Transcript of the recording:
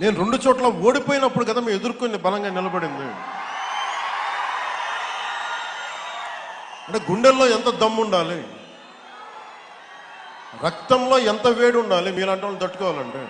నేను రెండు చోట్ల ఓడిపోయినప్పుడు కదా మేము ఎదుర్కొని బలంగా నిలబడింది. అంటే గుండెల్లో ఎంత దమ్ము ఉండాలి? రక్తంలో ఎంత వేడి ఉండాలి? మీలాంటి వాళ్ళు తట్టుకోవాలంటే.